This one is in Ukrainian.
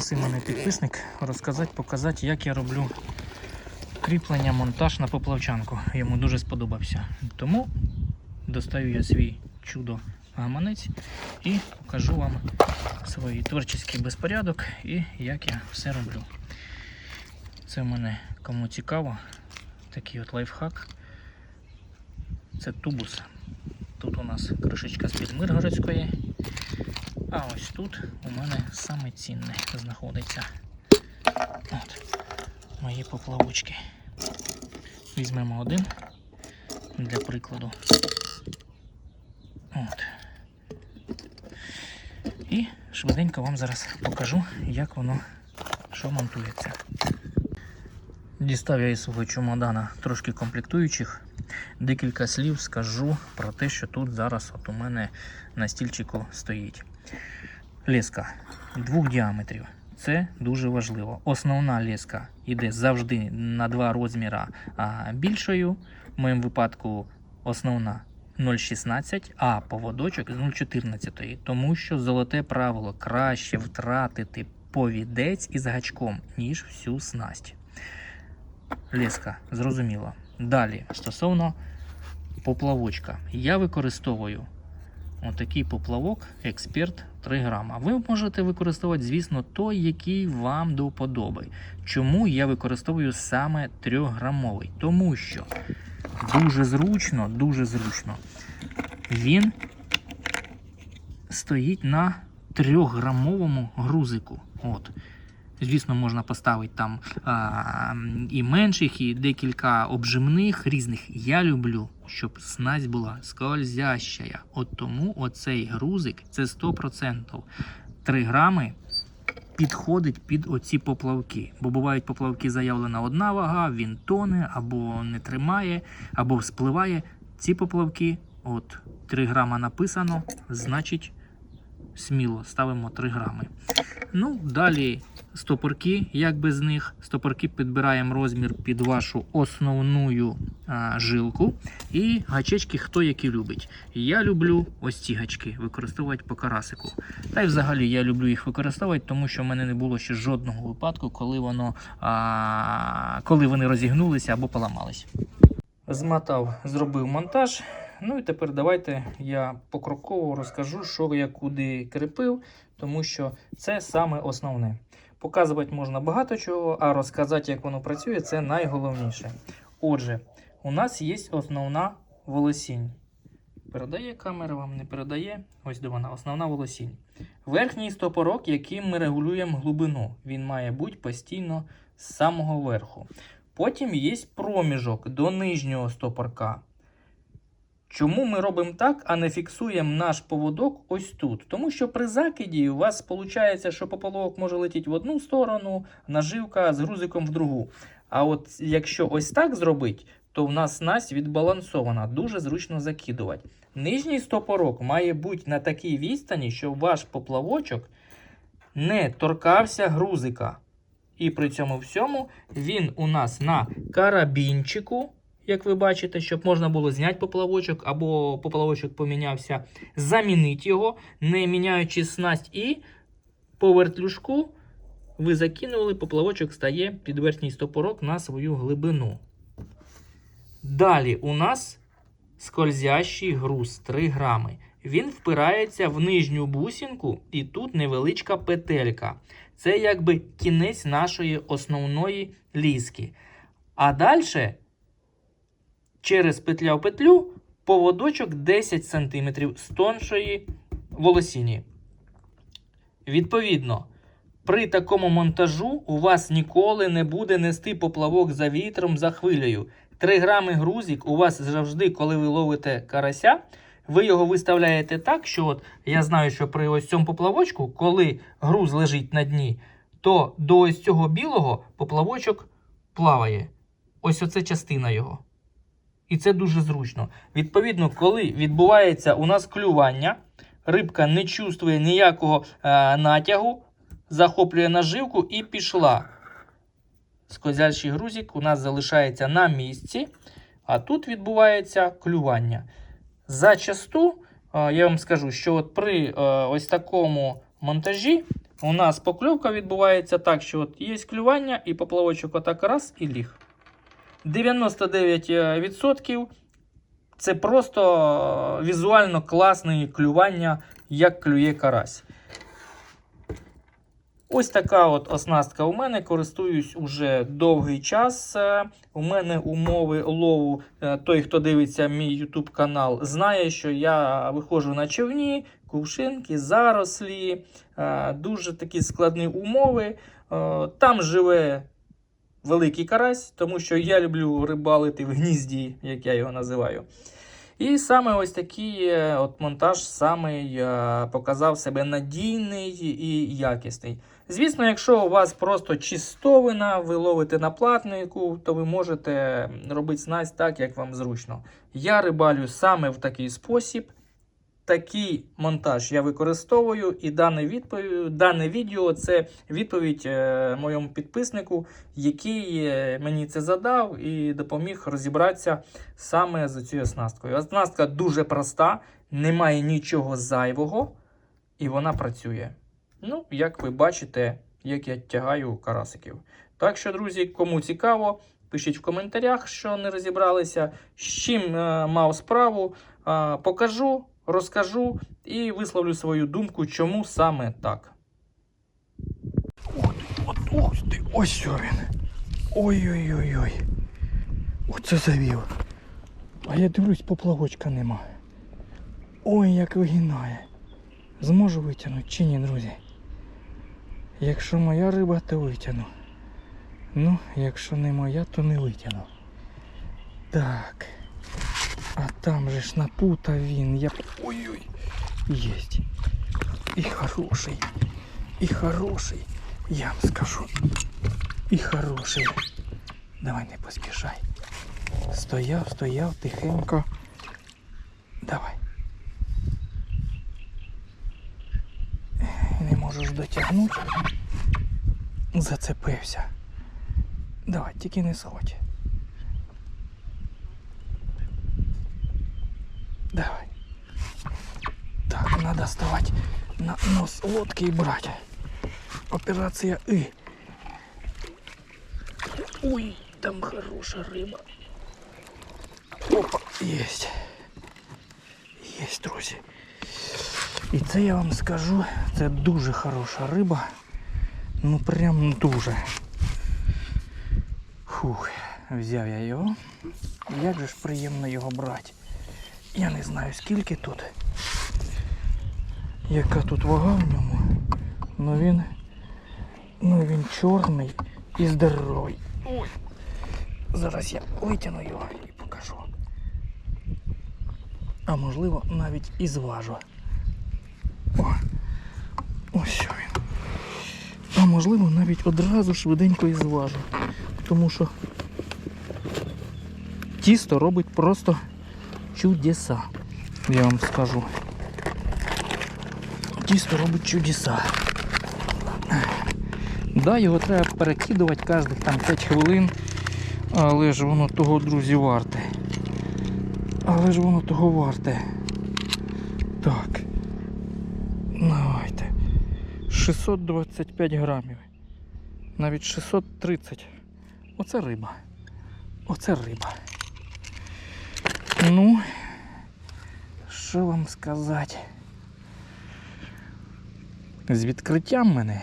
попросив підписник розказати, показати, як я роблю кріплення, монтаж на поплавчанку. Йому дуже сподобався. Тому достаю я свій чудо гаманець і покажу вам свій творчий безпорядок і як я все роблю. Це в мене кому цікаво, такий от лайфхак. Це тубус. Тут у нас кришечка з-під Миргородської. А ось тут у мене саме цінне знаходиться. От, мої поплавочки. Візьмемо один для прикладу. От. І швиденько вам зараз покажу, як воно що монтується. Дістав я із свого чемодана трошки комплектуючих. Декілька слів скажу про те, що тут зараз от у мене на стільчику стоїть. Леска двох діаметрів. Це дуже важливо. Основна леска йде завжди на два розміри більшою. В моєму випадку основна 0,16, а поводочок з 0,14. Тому що золоте правило краще втратити повідець із гачком, ніж всю снасть. Леска, зрозуміло. Далі, стосовно поплавочка, я використовую отакий поплавок Експерт 3 грама. Ви можете використовувати, звісно, той, який вам до вподоби. Чому я використовую саме 3-грамовий? Тому що дуже зручно, дуже зручно. Він стоїть на 3-грамовому грузику. От. Звісно, можна поставити там а, і менших, і декілька обжимних різних. Я люблю, щоб снасть була скользяща. От тому оцей грузик це 100%. 3 грами підходить під оці поплавки. Бо бувають поплавки заявлена одна вага, він тоне, або не тримає, або вспливає. Ці поплавки, от 3 грама написано, значить сміло ставимо 3 грами. Ну, далі стопорки, як без них. Стопорки підбираємо розмір під вашу основну а, жилку. І гачечки хто які любить. Я люблю ось ці гачки використовувати по карасику. Та й взагалі я люблю їх використовувати, тому що в мене не було ще жодного випадку, коли воно а, коли вони розігнулися або поламались. Змотав, зробив монтаж. Ну і тепер давайте я покроково розкажу, що я куди кріпив, тому що це саме основне. Показувати можна багато чого, а розказати, як воно працює, це найголовніше. Отже, у нас є основна волосінь. Передає камера вам, не передає. Ось де вона, основна волосінь. Верхній стопорок, яким ми регулюємо глибину. Він має бути постійно з самого верху. Потім є проміжок до нижнього стопорка. Чому ми робимо так, а не фіксуємо наш поводок ось тут? Тому що при закиді у вас виходить, що поплавок може летіти в одну сторону, наживка з грузиком в другу. А от якщо ось так зробити, то в нас снасть відбалансована, дуже зручно закидувати. Нижній стопорок має бути на такій відстані, щоб ваш поплавочок не торкався грузика. І при цьому всьому він у нас на карабінчику, як ви бачите, щоб можна було зняти поплавочок, або поплавочок помінявся, замінити його, не міняючи снасть, і по вертлюжку ви закинули, поплавочок стає під верхній стопорок на свою глибину. Далі у нас скользящий груз 3 грами. Він впирається в нижню бусинку, і тут невеличка петелька. Це якби кінець нашої основної ліски. А далі, через петля в петлю, поводочок 10 см з тоншої волосіні. Відповідно, при такому монтажу у вас ніколи не буде нести поплавок за вітром, за хвилею. 3 грами грузик у вас завжди, коли ви ловите карася, ви його виставляєте так, що от я знаю, що при ось цьому поплавочку, коли груз лежить на дні, то до ось цього білого поплавочок плаває. Ось оце частина його. І це дуже зручно. Відповідно, коли відбувається у нас клювання, рибка не чувствує ніякого е, натягу, захоплює наживку і пішла. Скользящий грузик у нас залишається на місці, а тут відбувається клювання. Зачасту, е, я вам скажу, що от при е, ось такому монтажі у нас покльовка відбувається так, що от є клювання, і поплавочок отак раз і ліг. 99% це просто візуально класне клювання, як клює карась. Ось така от оснастка у мене. Користуюсь уже довгий час. Е, У мене умови лову. е, Той, хто дивиться мій YouTube канал, знає, що я виходжу на човні, кувшинки, зарослі. е, Дуже такі складні умови. Е, Там живе великий карась, тому що я люблю рибалити в гнізді, як я його називаю. І саме ось такий е, от монтаж самий е, показав себе надійний і якісний. Звісно, якщо у вас просто чистовина, ви ловите на платнику, то ви можете робити снасть так, як вам зручно. Я рибалю саме в такий спосіб. Такий монтаж я використовую, і дане, відповідь, дане відео це відповідь е, моєму підписнику, який е, мені це задав і допоміг розібратися саме з цією оснасткою. Оснастка дуже проста, немає нічого зайвого, і вона працює. Ну, як ви бачите, як я тягаю карасиків. Так що, друзі, кому цікаво, пишіть в коментарях, що не розібралися, з чим е, мав справу. Е, покажу, розкажу і висловлю свою думку, чому саме так. От, от, ось ти, ось що він. Ой-ой-ой-ой. Оце завів. А я дивлюсь, поплавочка нема. Ой, як вигинає. Зможу витягнути чи ні, друзі? Якщо моя риба, то витягну. Ну, якщо не моя, то не витягну. Так. А там же ж напутав він. Я... Ой-ой. Єсть. І хороший. І хороший. Я вам скажу. І хороший. Давай не поспішай. Стояв, стояв, тихенько. Давай. Не можеш дотягнути. Зацепився. Давай, тільки не сходь. Давай. Так, надо вставать на нос лодки и брать. Операция И. Ой, там хорошая рыба. Опа, есть. Есть, друзі. І це я вам скажу, це дуже хороша риба. Ну прям дуже. Фух, взяв я його. Як же ж приємно його брати. Я не знаю скільки тут. Яка тут вага в ньому. Ну він. Ну він чорний і здоровий. Ой. Зараз я витягну його і покажу. А можливо навіть і зважу. О, ось що він. А можливо навіть одразу швиденько і зважу. Тому що тісто робить просто чудеса. Я вам скажу. Тісто робить чудеса. Да, його треба перекидувати кожних там 5 хвилин, але ж воно того, друзі, варте. Але ж воно того варте. Так. Давайте. 625 грамів. Навіть 630. Оце риба. Оце риба. Ну, що вам сказати? З відкриттям мене